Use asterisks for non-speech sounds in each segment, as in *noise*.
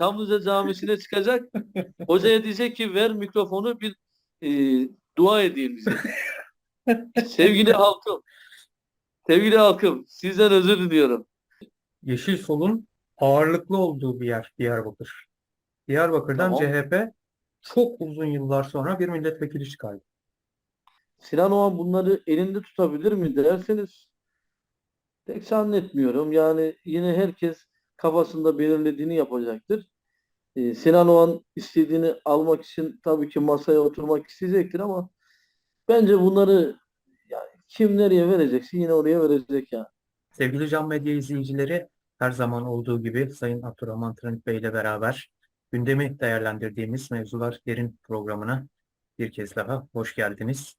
Çamlıca Camisi'ne çıkacak. Hocaya diyecek ki ver mikrofonu bir e, dua edeyim bize. *laughs* Sevgili halkım, sevgili halkım sizden özür diliyorum. Yeşil solun ağırlıklı olduğu bir yer Diyarbakır. Diyarbakır'dan Tamam. CHP çok uzun yıllar sonra bir milletvekili çıkardı. Sinan Oğan bunları elinde tutabilir mi derseniz pek zannetmiyorum. Yani yine herkes kafasında belirlediğini yapacaktır. Ee, Sinan Oğan istediğini almak için tabii ki masaya oturmak isteyecektir ama bence bunları yani kim nereye verecekse yine oraya verecek yani. Sevgili Can Medya izleyicileri her zaman olduğu gibi Sayın Abdurrahman Tırnık Bey ile beraber gündemi değerlendirdiğimiz Mevzular Derin programına bir kez daha hoş geldiniz.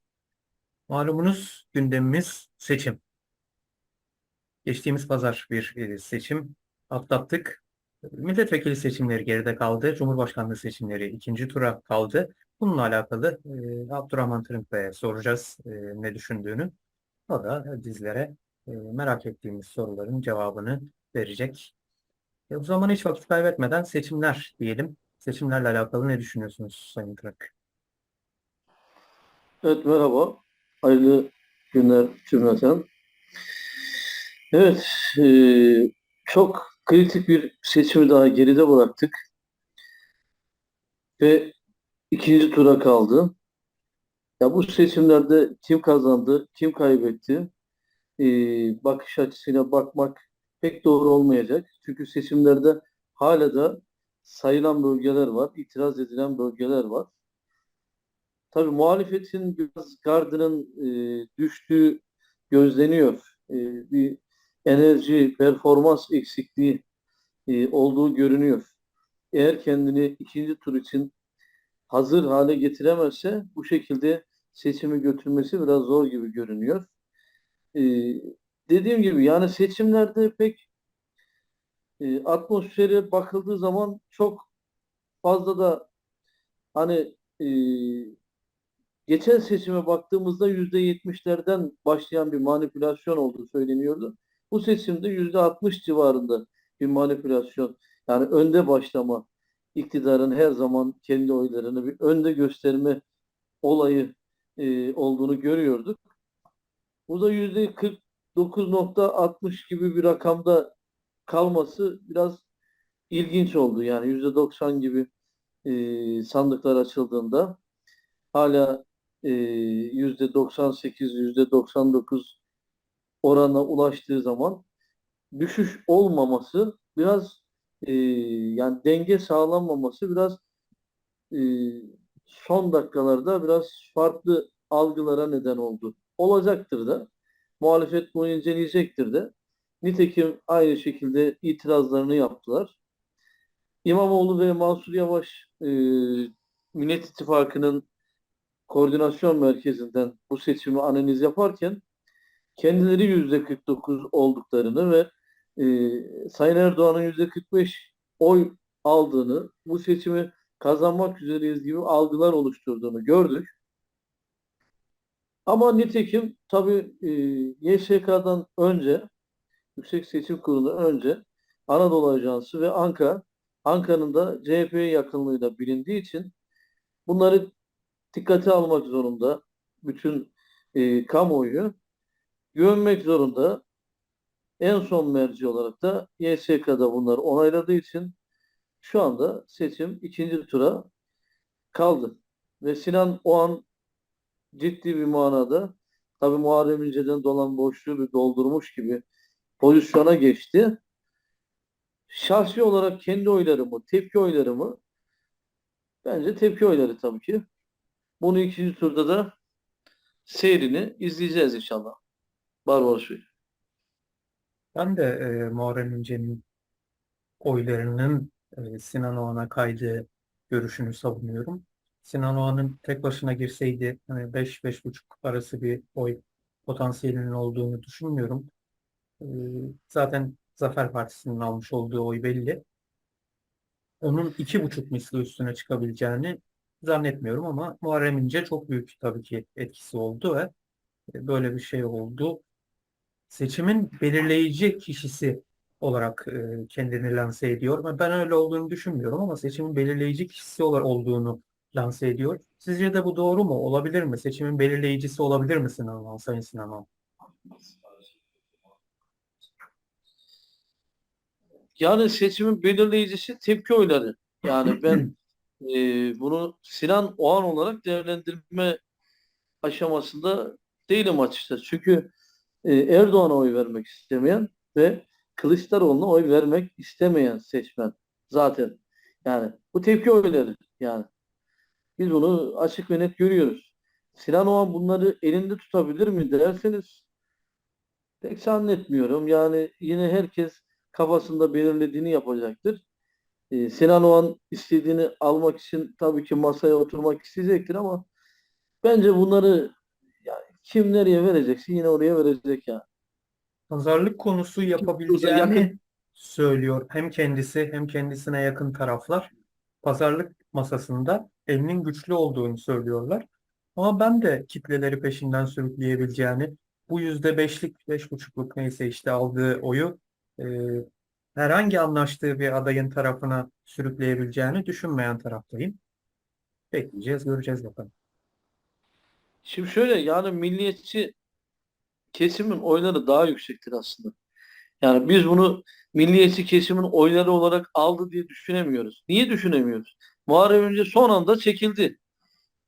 Malumunuz gündemimiz seçim. Geçtiğimiz pazar bir e, seçim atlattık. Milletvekili seçimleri geride kaldı. Cumhurbaşkanlığı seçimleri ikinci tura kaldı. Bununla alakalı e, Abdurrahman Tırnık Bey'e soracağız e, ne düşündüğünü. O da bizlere e, merak ettiğimiz soruların cevabını verecek. E, o zaman hiç vakit kaybetmeden seçimler diyelim. Seçimlerle alakalı ne düşünüyorsunuz Sayın Tırnak? Evet merhaba. Hayırlı günler cümleten. Evet, e, çok kritik bir seçimi daha geride bıraktık. Ve ikinci tura kaldı. Ya bu seçimlerde kim kazandı, kim kaybetti? E, bakış açısıyla bakmak pek doğru olmayacak. Çünkü seçimlerde hala da sayılan bölgeler var, itiraz edilen bölgeler var. Tabii muhalefetin biraz gardının e, düştüğü gözleniyor. E, bir enerji, performans eksikliği e, olduğu görünüyor. Eğer kendini ikinci tur için hazır hale getiremezse bu şekilde seçimi götürmesi biraz zor gibi görünüyor. E, dediğim gibi yani seçimlerde pek e, atmosfere bakıldığı zaman çok fazla da hani e, geçen seçime baktığımızda yüzde yetmişlerden başlayan bir manipülasyon olduğu söyleniyordu. Bu seçimde yüzde altmış civarında bir manipülasyon yani önde başlama iktidarın her zaman kendi oylarını bir önde gösterme olayı e, olduğunu görüyorduk. Burada yüzde 49.60 gibi bir rakamda kalması biraz ilginç oldu. Yani yüzde 90 gibi e, sandıklar açıldığında hala e, yüzde 98, yüzde 99 orana ulaştığı zaman düşüş olmaması biraz e, yani denge sağlanmaması biraz e, son dakikalarda biraz farklı algılara neden oldu. Olacaktır da. Muhalefet bunu inceleyecektir de. Nitekim aynı şekilde itirazlarını yaptılar. İmamoğlu ve Mansur Yavaş e, Millet İttifakı'nın koordinasyon merkezinden bu seçimi analiz yaparken kendileri yüzde 49 olduklarını ve e, Sayın Erdoğan'ın yüzde 45 oy aldığını, bu seçimi kazanmak üzereyiz gibi algılar oluşturduğunu gördük. Ama nitekim tabii e, YSK'dan önce, Yüksek Seçim Kurulu'ndan önce Anadolu Ajansı ve Anka, Anka'nın da CHP'ye yakınlığıyla bilindiği için bunları dikkate almak zorunda bütün e, kamuoyu güvenmek zorunda. En son merci olarak da YSK'da bunları onayladığı için şu anda seçim ikinci tura kaldı. Ve Sinan o an ciddi bir manada tabi Muharrem İnce'den dolan boşluğu bir doldurmuş gibi pozisyona geçti. Şahsi olarak kendi oylarımı, tepki oylarımı bence tepki oyları tabii ki. Bunu ikinci turda da seyrini izleyeceğiz inşallah. Barbaros Bey. Ben de e, Muharrem İnce'nin oylarının e, Sinan Oğan'a kaydığı görüşünü savunuyorum. Sinan Oğan'ın tek başına girseydi hani 5-5,5 arası bir oy potansiyelinin olduğunu düşünmüyorum. E, zaten Zafer Partisi'nin almış olduğu oy belli. Onun iki buçuk misli üstüne çıkabileceğini zannetmiyorum ama Muharrem İnce çok büyük tabii ki etkisi oldu ve e, böyle bir şey oldu. Seçimin belirleyici kişisi olarak e, kendini lanse ediyor. Ve Ben öyle olduğunu düşünmüyorum ama seçimin belirleyici kişisi olarak olduğunu lanse ediyor. Sizce de bu doğru mu? Olabilir mi? Seçimin belirleyicisi olabilir mi Sinan Oğan, Sayın Sinan Oğan? Yani seçimin belirleyicisi tepki oyları. Yani *clears throat* ben e, bunu Sinan Oğan olarak değerlendirme aşamasında değilim açıkçası. Çünkü e, Erdoğan'a oy vermek istemeyen ve Kılıçdaroğlu'na oy vermek istemeyen seçmen zaten. Yani bu tepki oyları yani. Biz bunu açık ve net görüyoruz. Sinan Oğan bunları elinde tutabilir mi derseniz pek zannetmiyorum. Yani yine herkes kafasında belirlediğini yapacaktır. Ee, Sinan Oğan istediğini almak için tabii ki masaya oturmak isteyecektir ama bence bunları kim nereye verecekse yine oraya verecek ya. Pazarlık konusu yapabileceğini yakın- söylüyor. Hem kendisi hem kendisine yakın taraflar pazarlık masasında elinin güçlü olduğunu söylüyorlar. Ama ben de kitleleri peşinden sürükleyebileceğini, bu yüzde beşlik, beş buçukluk neyse işte aldığı oyu e, herhangi anlaştığı bir adayın tarafına sürükleyebileceğini düşünmeyen taraftayım. Bekleyeceğiz, göreceğiz bakalım. Şimdi şöyle yani milliyetçi kesimin oyları daha yüksektir aslında. Yani biz bunu milliyetçi kesimin oyları olarak aldı diye düşünemiyoruz. Niye düşünemiyoruz? Muharrem İnce son anda çekildi.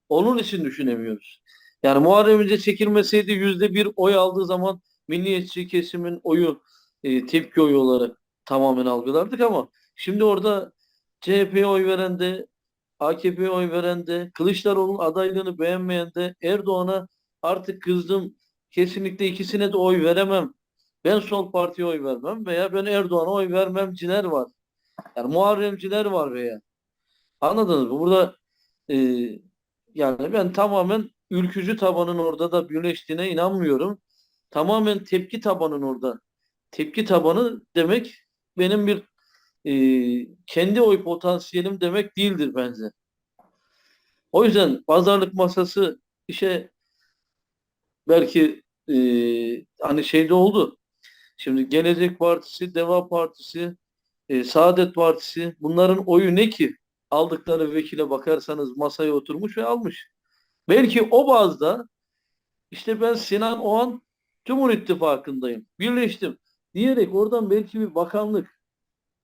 Onun için düşünemiyoruz. Yani Muharrem İnce çekilmeseydi yüzde bir oy aldığı zaman milliyetçi kesimin oyu e, tepki oyu olarak tamamen algılardık ama şimdi orada CHP'ye oy veren de AKP'ye oy veren de Kılıçdaroğlu'nun adaylığını beğenmeyen de Erdoğan'a artık kızdım kesinlikle ikisine de oy veremem. Ben sol partiye oy vermem veya ben Erdoğan'a oy vermemciler var. Yani Muharremciler var veya. Anladınız mı? Burada e, yani ben tamamen ülkücü tabanın orada da birleştiğine inanmıyorum. Tamamen tepki tabanın orada. Tepki tabanı demek benim bir e, kendi oy potansiyelim demek değildir bence. O yüzden pazarlık masası işe belki e, hani şeyde oldu. Şimdi Gelecek Partisi, Deva Partisi, e, Saadet Partisi bunların oyu ne ki? Aldıkları vekile bakarsanız masaya oturmuş ve almış. Belki o bazda işte ben Sinan Oğan Cumhur İttifakı'ndayım. Birleştim. Diyerek oradan belki bir bakanlık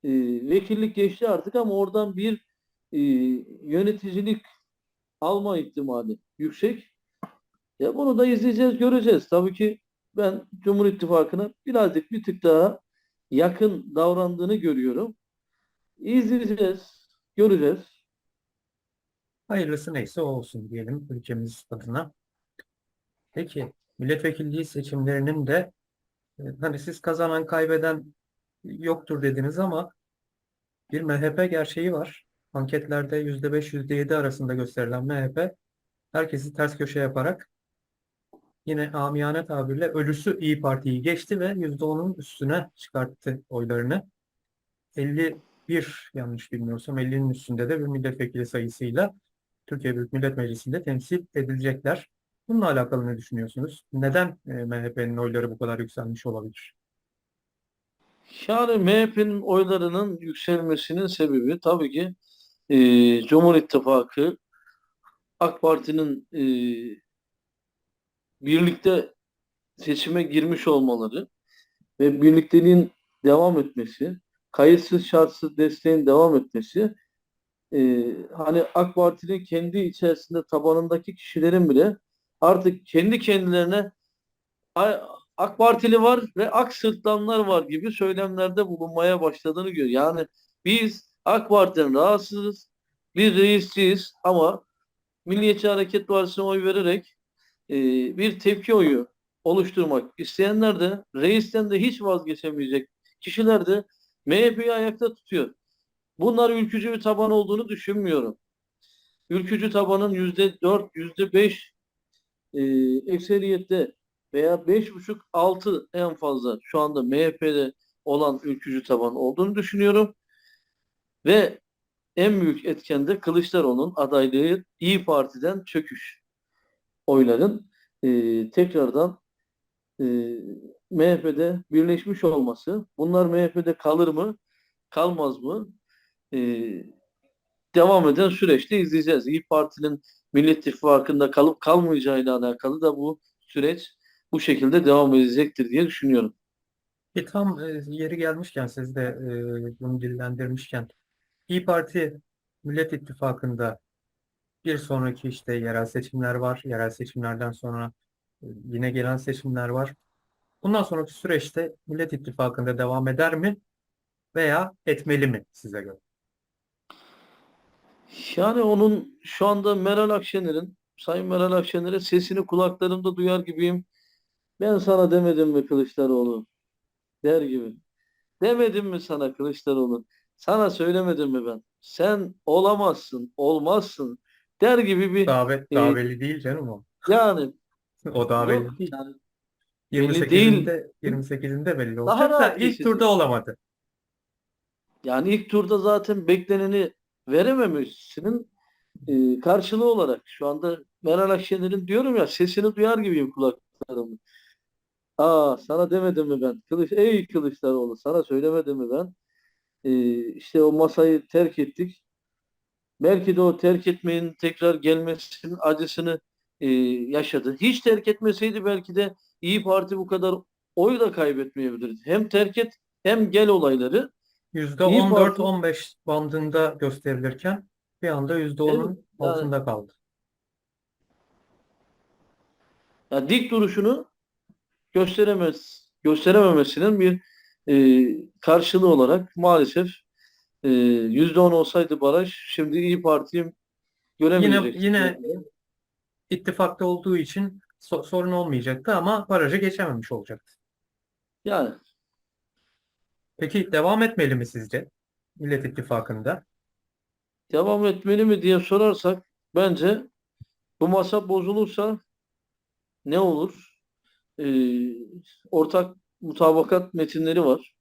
e, vekillik geçti artık ama oradan bir e, yöneticilik alma ihtimali yüksek. Ya bunu da izleyeceğiz, göreceğiz. Tabii ki ben Cumhur İttifakı'na birazcık bir tık daha yakın davrandığını görüyorum. İzleyeceğiz, göreceğiz. Hayırlısı neyse olsun diyelim ülkemiz adına. Peki milletvekilliği seçimlerinin de hani siz kazanan kaybeden yoktur dediniz ama bir MHP gerçeği var. Anketlerde %5 %7 arasında gösterilen MHP herkesi ters köşe yaparak yine amiyane tabirle ölüsü İyi Parti'yi geçti ve %10'un üstüne çıkarttı oylarını. 51 yanlış bilmiyorsam 50'nin üstünde de bir milletvekili sayısıyla Türkiye Büyük Millet Meclisi'nde temsil edilecekler. Bununla alakalı ne düşünüyorsunuz? Neden e, MHP'nin oyları bu kadar yükselmiş olabilir? Yani MHP'nin oylarının yükselmesinin sebebi tabii ki e, Cumhur İttifakı AK Parti'nin e, birlikte seçime girmiş olmaları ve birlikteliğin devam etmesi, kayıtsız şartsız desteğin devam etmesi e, hani AK Parti'nin kendi içerisinde tabanındaki kişilerin bile artık kendi kendilerine "Ay, AK Partili var ve ak sırtlanlar var gibi söylemlerde bulunmaya başladığını görüyor. Yani biz AK Parti'den rahatsızız, bir reisçiyiz ama Milliyetçi Hareket Partisi'ne oy vererek e, bir tepki oyu oluşturmak isteyenler de reisten de hiç vazgeçemeyecek kişiler de MHP'yi ayakta tutuyor. Bunlar ülkücü bir taban olduğunu düşünmüyorum. Ülkücü tabanın yüzde dört, yüzde beş e, ekseriyette veya beş buçuk altı en fazla şu anda MHP'de olan ülkücü taban olduğunu düşünüyorum. Ve en büyük etken de Kılıçdaroğlu'nun adaylığı İyi Parti'den çöküş. Oyların e, tekrardan e, MHP'de birleşmiş olması. Bunlar MHP'de kalır mı? Kalmaz mı? Ee, devam eden süreçte izleyeceğiz. İyi Parti'nin Millet İttifakı'nda kalıp kalmayacağıyla alakalı da bu süreç bu şekilde devam edecektir diye düşünüyorum. Bir tam e, yeri gelmişken siz de e, bunu dillendirmişken İyi Parti Millet İttifakı'nda bir sonraki işte yerel seçimler var. Yerel seçimlerden sonra e, yine gelen seçimler var. Bundan sonraki süreçte Millet İttifakı'nda devam eder mi veya etmeli mi size göre? Yani onun şu anda Meral Akşener'in, Sayın Meral Akşener'in sesini kulaklarımda duyar gibiyim. Ben sana demedim mi Kılıçdaroğlu? Der gibi. Demedim mi sana Kılıçdaroğlu? Sana söylemedim mi ben? Sen olamazsın, olmazsın der gibi bir Davet, e, daveli değil canım o. yani *laughs* O daveli yok, yani belli değil. 28'inde 28'inde belli Daha olacak da rahat ilk geçecek. turda olamadı. Yani ilk turda zaten bekleneni verememişsinin e, karşılığı olarak şu anda Meral Akşener'in diyorum ya sesini duyar gibiyim kulaklarımda. Aa sana demedim mi ben? Kılıç, ey Kılıçdaroğlu sana söylemedim mi ben? E, işte o masayı terk ettik. Belki de o terk etmeyin tekrar gelmesinin acısını e, yaşadı. Hiç terk etmeseydi belki de İyi Parti bu kadar oy da kaybetmeyebilirdi. Hem terk et hem gel olayları. %14-15 bandında gösterilirken bir anda %10'un Evet, altında kaldı. Ya dik duruşunu gösteremez, gösterememesinin bir e, karşılığı olarak maalesef e, yüzde on olsaydı baraj şimdi İyi Parti'yi göremeyecektik. yine- İttifakta olduğu için so- sorun olmayacaktı ama barajı geçememiş olacaktı. yani Peki devam etmeli mi sizce Millet İttifakı'nda? devam etmeli mi diye sorarsak bence bu masa bozulursa ne olur? E, ortak mutabakat metinleri var.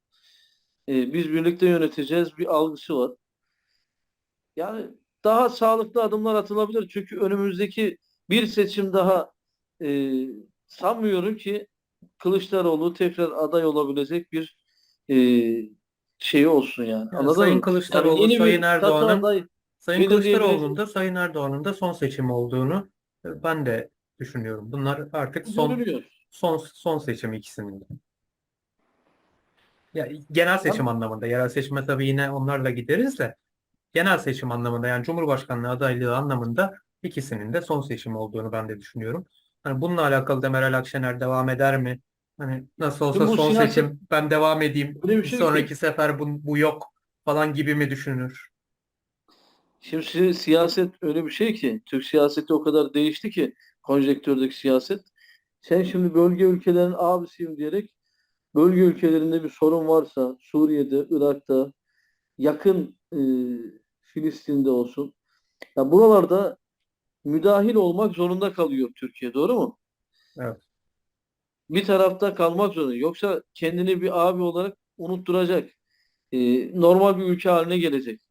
E, biz birlikte yöneteceğiz bir algısı var. Yani daha sağlıklı adımlar atılabilir. Çünkü önümüzdeki bir seçim daha e, sanmıyorum ki Kılıçdaroğlu tekrar aday olabilecek bir e, şey olsun yani. Yani Anladın Sayın mı? Kılıçdaroğlu, Yani Sayın Erdoğan'ın Sayın Kılıçdaroğlu'nun da Sayın Erdoğan'ın da son seçim olduğunu e, ben de düşünüyorum. Bunlar artık son görülüyor. Son son seçim ikisinin de. Ya genel seçim anlamında, yerel seçime tabii yine onlarla gideriz de genel seçim anlamında yani Cumhurbaşkanlığı adaylığı anlamında ikisinin de son seçim olduğunu ben de düşünüyorum. Hani bununla alakalı da Meral Akşener devam eder mi? Hani nasıl olsa bu son siyaset- seçim ben devam edeyim. Bir şey ki- sonraki sefer bu, bu yok falan gibi mi düşünür? Şimdi si- siyaset öyle bir şey ki Türk siyaseti o kadar değişti ki konjektürdeki siyaset. Sen şimdi bölge ülkelerin abisiyim diyerek bölge ülkelerinde bir sorun varsa Suriye'de, Irak'ta, yakın e, Filistin'de olsun. Ya buralarda müdahil olmak zorunda kalıyor Türkiye, doğru mu? Evet. Bir tarafta kalmak zorunda. Yoksa kendini bir abi olarak unutturacak. E, normal bir ülke haline gelecek.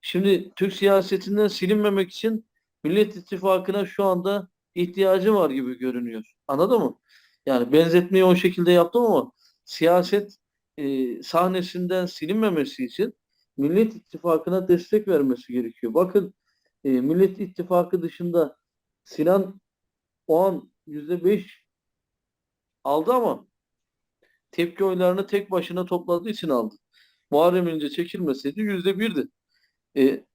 Şimdi Türk siyasetinden silinmemek için Millet İttifakı'na şu anda ihtiyacı var gibi görünüyor. Anladın mı? Yani benzetmeyi o şekilde yaptım ama siyaset e, sahnesinden silinmemesi için Millet İttifakı'na destek vermesi gerekiyor. Bakın e, Millet İttifakı dışında Sinan o an yüzde beş aldı ama tepki oylarını tek başına topladığı için aldı. Muharrem İnce çekilmeseydi yüzde birdi. E,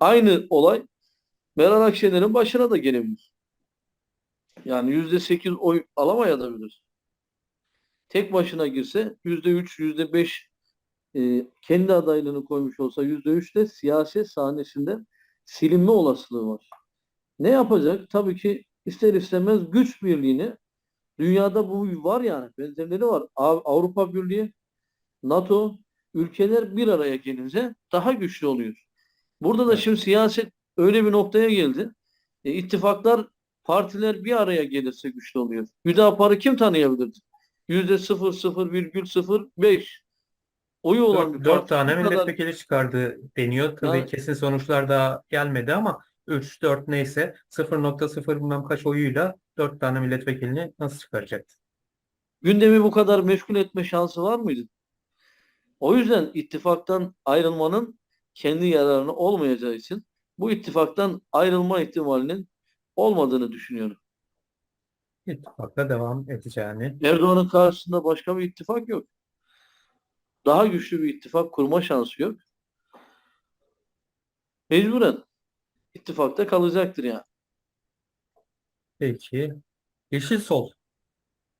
aynı olay Meral Akşener'in başına da gelebilir. Yani yüzde sekiz oy alamayabilir. Tek başına girse yüzde üç, yüzde beş e, kendi adaylığını koymuş olsa yüzde üç de siyaset sahnesinden silinme olasılığı var. Ne yapacak? Tabii ki ister istemez güç birliğini dünyada bu var yani benzerleri var. Av- Avrupa Birliği, NATO ülkeler bir araya gelince daha güçlü oluyor. Burada da Evet. şimdi siyaset öyle bir noktaya geldi. E, ittifaklar, partiler bir araya gelirse güçlü oluyor. Hüdapar'ı kim tanıyabilirdi? Yüzde 0,0,05 oyu olan Dört, bir dört parti. tane Bu kadar- milletvekili çıkardı deniyor. Tabii Yani- kesin sonuçlar daha gelmedi ama 3, 4 neyse 0.0 bilmem kaç oyuyla 4 tane milletvekilini nasıl çıkaracaktı? gündemi bu kadar meşgul etme şansı var mıydı? O yüzden ittifaktan ayrılmanın kendi yararına olmayacağı için bu ittifaktan ayrılma ihtimalinin olmadığını düşünüyorum. İttifakla devam edeceğini. Erdoğan'ın karşısında başka bir ittifak yok. Daha güçlü bir ittifak kurma şansı yok. Mecburen ittifakta kalacaktır yani. Peki. Yeşil Sol.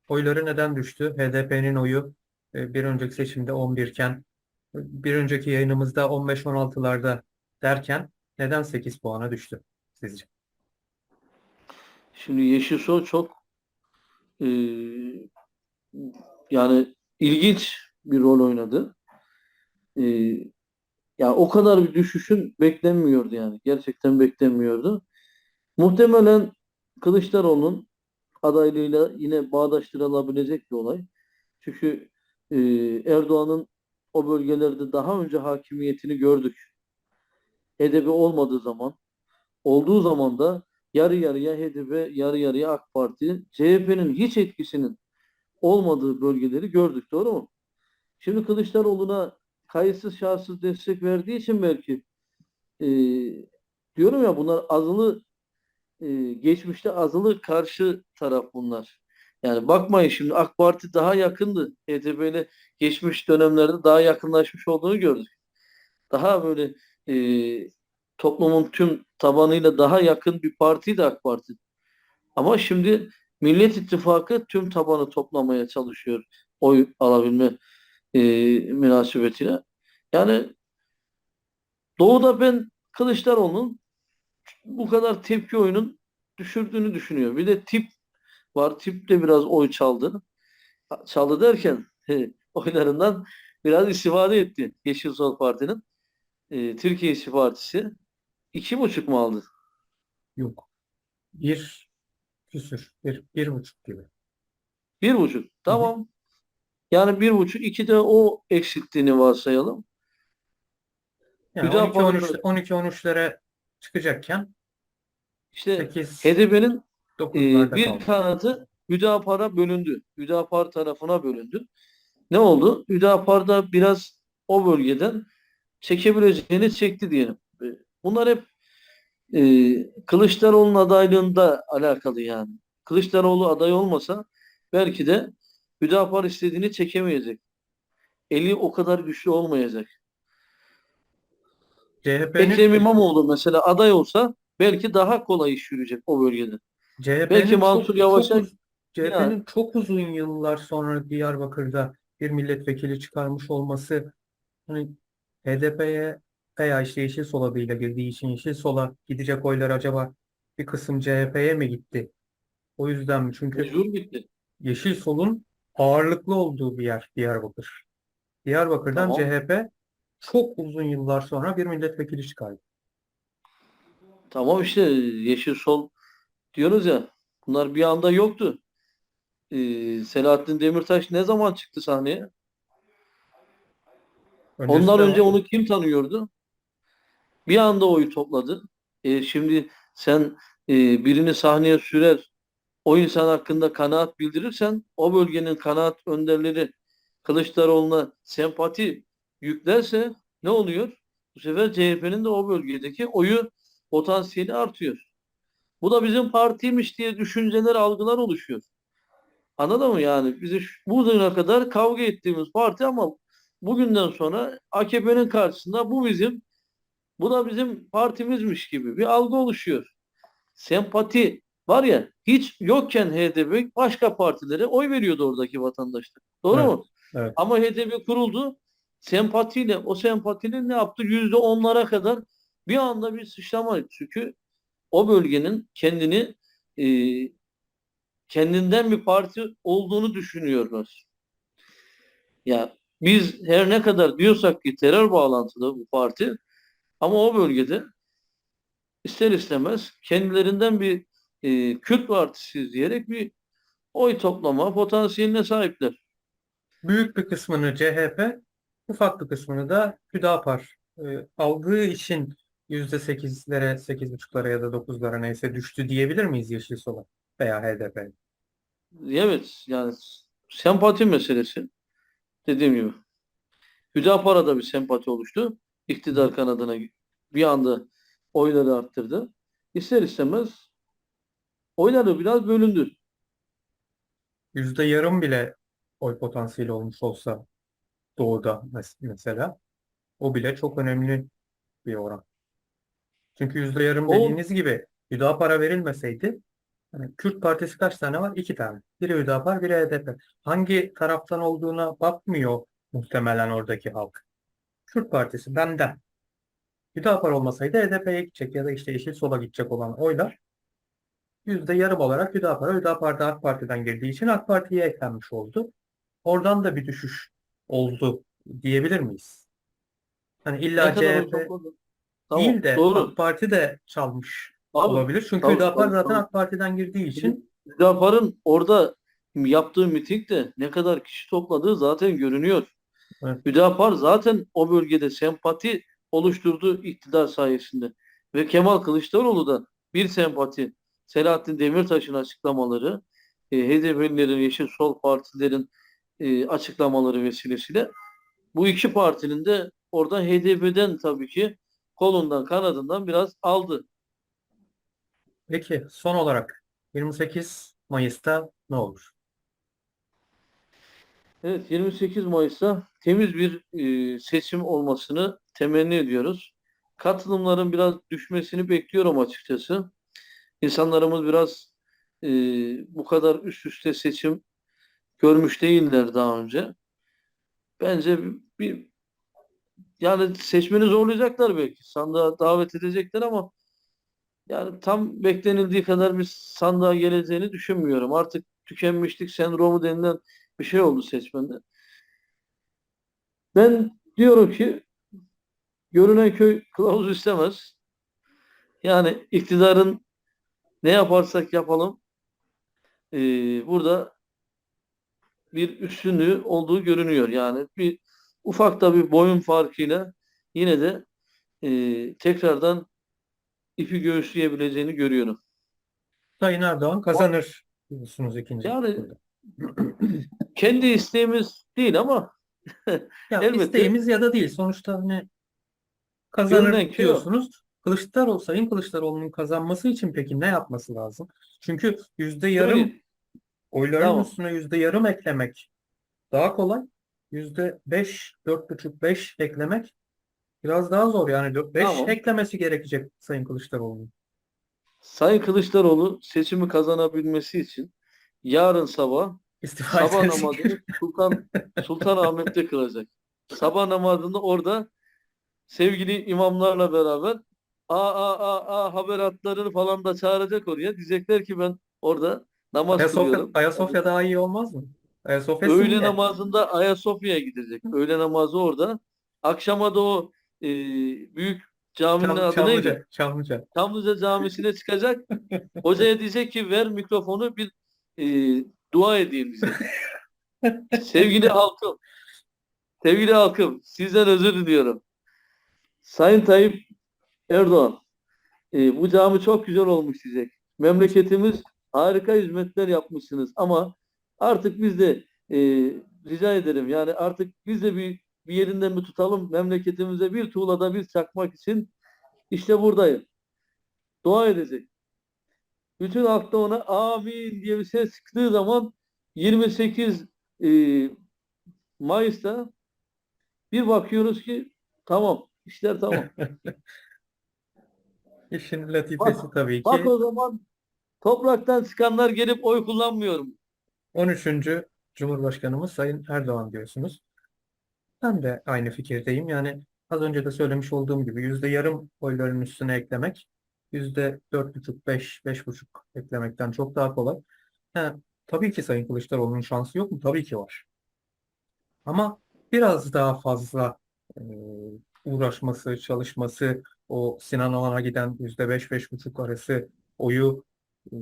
Oyları neden düştü? HDP'nin oyu e, bir önceki seçimde 11 iken bir önceki yayınımızda 15-16'larda derken neden 8 puana düştü sizce? Şimdi Yeşil Sol çok e, yani ilginç bir rol oynadı. E, ya o kadar bir düşüşün beklenmiyordu yani. Gerçekten beklenmiyordu. Muhtemelen Kılıçdaroğlu'nun adaylığıyla yine bağdaştırılabilecek bir olay. Çünkü e, Erdoğan'ın o bölgelerde daha önce hakimiyetini gördük. HDP olmadığı zaman, olduğu zaman da yarı yarıya HDP, yarı yarıya AK Parti, CHP'nin hiç etkisinin olmadığı bölgeleri gördük. Doğru mu? Şimdi Kılıçdaroğlu'na kayıtsız şartsız destek verdiği için belki e, diyorum ya bunlar azılı e, geçmişte azılı karşı taraf bunlar. Yani bakmayın şimdi AK Parti daha yakındı. HDP ile geçmiş dönemlerde daha yakınlaşmış olduğunu gördük. Daha böyle e, toplumun tüm tabanıyla daha yakın bir partiydi AK Parti. Ama şimdi Millet İttifakı tüm tabanı toplamaya çalışıyor oy alabilme e, münasebetiyle. Yani Doğu'da ben Kılıçdaroğlu'nun bu kadar tepki oyunun düşürdüğünü düşünüyor. Bir de tip var. Tip de biraz oy çaldı. Çaldı derken *laughs* oylarından biraz istifade etti Yeşil Sol Parti'nin. E, Türkiye İşçi Partisi iki buçuk mu aldı? Yok. Bir küsür. Bir, bir buçuk gibi. Bir buçuk. Tamam. Yani bir buçuk. iki de o eksilttiğini varsayalım. Yani Hüdapar'ın 12-13 12-13'lere çıkacakken İşte 8 HDP'nin e, 9'larda bir kaldı. kanadı Hüdapar'a bölündü. Hüdapar tarafına bölündü. Ne oldu? Hüdapar da biraz o bölgeden çekebileceğini çekti diyelim. Bunlar hep e, Kılıçdaroğlu'nun adaylığında alakalı yani. Kılıçdaroğlu aday olmasa belki de Hüdapar istediğini çekemeyecek. Eli o kadar güçlü olmayacak. CHP'nin Ekrem İmamoğlu mesela aday olsa belki daha kolay iş yürüyecek o bölgede. CHP'nin Belki Mansur Yavaş'a- CHP'nin çok uzun yıllar sonra Diyarbakır'da bir milletvekili çıkarmış olması hani HDP'ye veya işte Yeşil Sol adıyla girdiği için Yeşil Sol'a gidecek oylar acaba bir kısım CHP'ye mi gitti? O yüzden mi? Çünkü Mecbur gitti. Yeşil Sol'un ağırlıklı olduğu bir yer Diyarbakır. Diyarbakır'dan Tamam. CHP çok uzun yıllar sonra bir milletvekili çıkardı. Tamam işte Yeşil Sol diyoruz ya bunlar bir anda yoktu. Ee, Selahattin Demirtaş ne zaman çıktı sahneye? Ondan Öncesinde önce onu kim tanıyordu? Bir anda oyu topladı. E, şimdi sen e, birini sahneye sürer, o insan hakkında kanaat bildirirsen o bölgenin kanaat önderleri Kılıçdaroğlu'na sempati yüklerse ne oluyor? Bu sefer CHP'nin de o bölgedeki oyu potansiyeli artıyor. Bu da bizim partiymiş diye düşünceler, algılar oluşuyor. Anladın mı yani? Bizi bugüne kadar kavga ettiğimiz parti ama bugünden sonra AKP'nin karşısında bu bizim bu da bizim partimizmiş gibi bir algı oluşuyor. Sempati var ya hiç yokken HDP başka partilere oy veriyordu oradaki vatandaşlar. Doğru Evet, mu? evet. Ama HDP kuruldu. Sempatiyle o sempatinin ne yaptı? Yüzde onlara kadar bir anda bir sıçrama. Çünkü o bölgenin kendini e, kendinden bir parti olduğunu düşünüyorlar. Ya biz her ne kadar diyorsak ki terör bağlantılı bu parti ama o bölgede ister istemez kendilerinden bir e, Kürt partisi diyerek bir oy toplama potansiyeline sahipler. Büyük bir kısmını CHP, ufak bir kısmını da Hüdapar e, aldığı için %8'lere, 8,5'lara ya da 9'lara neyse düştü diyebilir miyiz Yeşil Sol'a veya HDP? Evet yani sempati meselesi. Dediğim gibi. Hüdapar'da bir sempati oluştu. İktidar kanadına bir anda oyları arttırdı. İster istemez oyları biraz bölündü. Yüzde yarım bile oy potansiyeli olmuş olsa doğuda mes- mesela o bile çok önemli bir oran. Çünkü yüzde yarım O- dediğiniz gibi Hüdapar'a verilmeseydi hani Kürt Partisi kaç tane var? İki tane. Biri Hüdapar, biri HDP. Hangi taraftan olduğuna bakmıyor muhtemelen oradaki halk. Kürt Partisi benden. Hüdapar olmasaydı HDP'ye gidecek ya da işte Yeşil Sol'a gidecek olan oylar yüzde yarım olarak Hüdapar'a, Hüdapar da AK Parti'den girdiği için AK Parti'ye eklenmiş oldu. Oradan da bir düşüş oldu diyebilir miyiz? Hani illa CHP? Tamam, değil de doğru. AK Parti de çalmış Abi, olabilir. Çünkü tabii, Hüdapar tabii, zaten tabii. AK Parti'den girdiği için Hüdapar'ın orada yaptığı mitingde ne kadar kişi topladığı zaten görünüyor. Evet. Hüdapar zaten o bölgede sempati oluşturdu iktidar sayesinde. Ve Kemal Kılıçdaroğlu da bir sempati Selahattin Demirtaş'ın açıklamaları, e, HDP'lilerin, Yeşil Sol Partilerin e, açıklamaları vesilesiyle bu iki partinin de orada HDP'den tabii ki kolundan kanadından biraz aldı. Peki son olarak 28 Mayıs'ta ne olur? Evet, 28 Mayıs'ta temiz bir e, seçim olmasını temenni ediyoruz. Katılımların biraz düşmesini bekliyorum açıkçası. İnsanlarımız biraz e, bu kadar üst üste seçim görmüş değiller daha önce. Bence bir, yani seçmeni zorlayacaklar belki. Sandığa davet edecekler ama yani tam beklenildiği kadar bir sandığa geleceğini düşünmüyorum. Artık tükenmişlik sendromu denilen bir şey oldu seçmende. Ben diyorum ki görünen köy kılavuz istemez. Yani iktidarın ne yaparsak yapalım eee, burada bir üstünlüğü olduğu görünüyor. Yani bir ufak da bir boyun farkıyla yine de eee, tekrardan ipi göğüsleyebileceğini görüyorum. Sayın Erdoğan kazanır diyorsunuz ikinci Yani-. *clears throat* Kendi isteğimiz değil ama *laughs* Ya elbette. isteğimiz ya da değil. Sonuçta hani kazanır Görünen diyorsunuz. Kılıçdaroğlu, Sayın Kılıçdaroğlu'nun kazanması için peki ne yapması lazım? Çünkü yüzde yarım Öyle. oyların Tamam. üstüne yüzde yarım eklemek daha kolay. Yüzde beş, dört buçuk, beş eklemek biraz daha zor. Yani dört- beş Tamam. eklemesi gerekecek Sayın Kılıçdaroğlu'nun. Sayın Kılıçdaroğlu seçimi kazanabilmesi için yarın sabah İstifa sabah etmesi namazını Sultan Sultanahmet'te kılacak. Sabah namazında orada sevgili imamlarla beraber a a a a haber hatlarını falan da çağıracak oraya. Diyecekler ki ben orada namaz Ayasofya, kılıyorum. Ayasofya daha iyi olmaz mı? Ayasofya Öğle simge. namazında Ayasofya'ya gidecek. Öğle namazı orada. Akşama da o e, büyük caminin Çam- adı neydi? Çamlıca, Çamlıca. Çamlıca Camisi'ne çıkacak. *laughs* Hocaya diyecek ki ver mikrofonu bir e, dua edeyim bize. *laughs* Sevgili halkım, sevgili halkım sizden özür diliyorum. Sayın Tayyip Erdoğan, e, bu cami çok güzel olmuş diyecek. Memleketimiz harika hizmetler yapmışsınız ama artık biz de e, rica ederim yani artık biz de bir, bir yerinden mi tutalım memleketimize bir tuğlada bir çakmak için işte buradayım. Dua edecek. Bütün halk da ona amin diye bir ses çıktığı zaman 28 e, Mayıs'ta bir bakıyoruz ki tamam işler tamam. *laughs* İşin latifesi Bak- tabii ki. Bak o zaman topraktan çıkanlar gelip oy kullanmıyorum. 13. Cumhurbaşkanımız Sayın Erdoğan diyorsunuz. Ben de aynı fikirdeyim. Yani az önce de söylemiş olduğum gibi yüzde yarım oyların üstüne eklemek yüzde dört buçuk, beş, beş buçuk eklemekten çok daha kolay. Ha, tabii ki Sayın Kılıçdaroğlu'nun şansı yok mu? Tabii ki var. Ama biraz daha fazla e, uğraşması, çalışması, o Sinan Oğan'a giden yüzde beş, beş buçuk arası oyu e,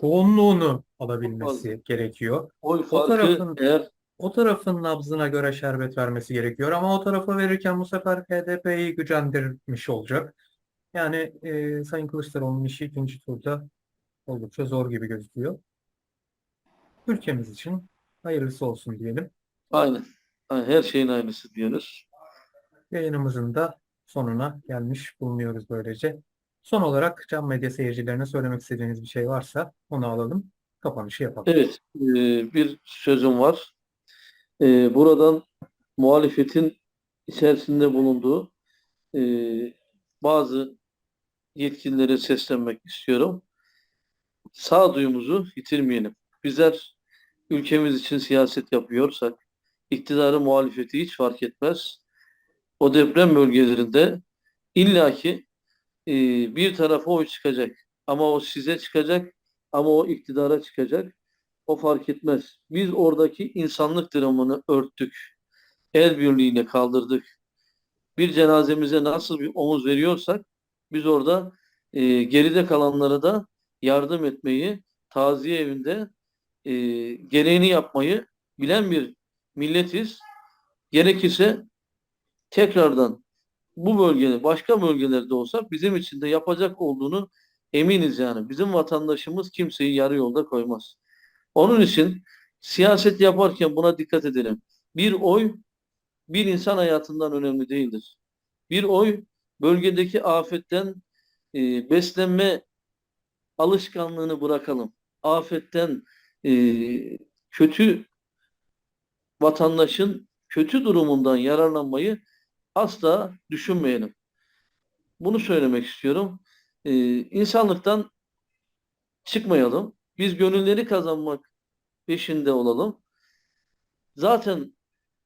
çoğunluğunu alabilmesi gerekiyor. Oy O tarafın- eğer O tarafın nabzına göre şerbet vermesi gerekiyor ama o tarafa verirken bu sefer HDP'yi gücendirmiş olacak. Yani e, Sayın Kılıçdaroğlu'nun işi ikinci turda oldukça zor gibi gözüküyor. Ülkemiz için Hayırlısı olsun diyelim. Aynen. Aynen. Her şeyin aynısı diyoruz. Yayınımızın da sonuna gelmiş bulunuyoruz böylece. Son olarak Can Medya seyircilerine söylemek istediğiniz bir şey varsa onu alalım. Kapanışı yapalım. Evet, e, bir sözüm var. E, buradan muhalefetin içerisinde bulunduğu e, bazı yetkililere seslenmek istiyorum. Sağduyumuzu yitirmeyelim. Bizler ülkemiz için siyaset yapıyorsak, iktidarı muhalefeti hiç fark etmez. O deprem bölgelerinde illaki e, bir tarafa oy çıkacak. Ama o size çıkacak, ama o iktidara çıkacak. O fark etmez. Biz oradaki insanlık dramını örttük. El birliğiyle kaldırdık. Bir cenazemize nasıl bir omuz veriyorsak biz orada e, geride kalanlara da yardım etmeyi, taziye evinde e, gereğini yapmayı bilen bir milletiz. Gerekirse tekrardan bu bölgede, başka bölgelerde olsa bizim için de yapacak olduğunu eminiz yani. Bizim vatandaşımız kimseyi yarı yolda koymaz. Onun için siyaset yaparken buna dikkat edelim. Bir oy bir insan hayatından önemli değildir. Bir oy bölgedeki afetten e, beslenme alışkanlığını bırakalım. Afetten e, kötü vatandaşın kötü durumundan yararlanmayı asla düşünmeyelim. Bunu söylemek istiyorum. E, insanlıktan çıkmayalım. Biz gönülleri kazanmak peşinde olalım. Zaten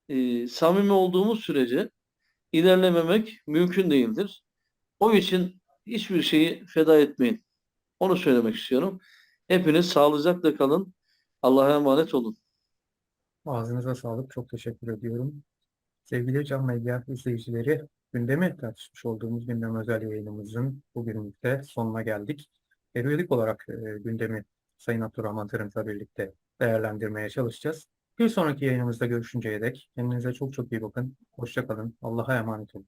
e, samimi olduğumuz sürece ilerlememek mümkün değildir. O için hiçbir şeyi feda etmeyin. Onu söylemek istiyorum. Hepiniz sağlıcakla kalın. Allah'a emanet olun. Ağzınıza sağlık. Çok teşekkür ediyorum. Sevgili Can Medya izleyicileri, gündemi tartışmış olduğumuz gündem özel yayınımızın bugünlük de sonuna geldik. Periyodik olarak e, gündemi Sayın Abdurrahman Tırınt'la birlikte değerlendirmeye çalışacağız. Bir sonraki yayınımızda görüşünceye dek kendinize çok çok iyi bakın. Hoşça kalın. Allah'a emanet olun.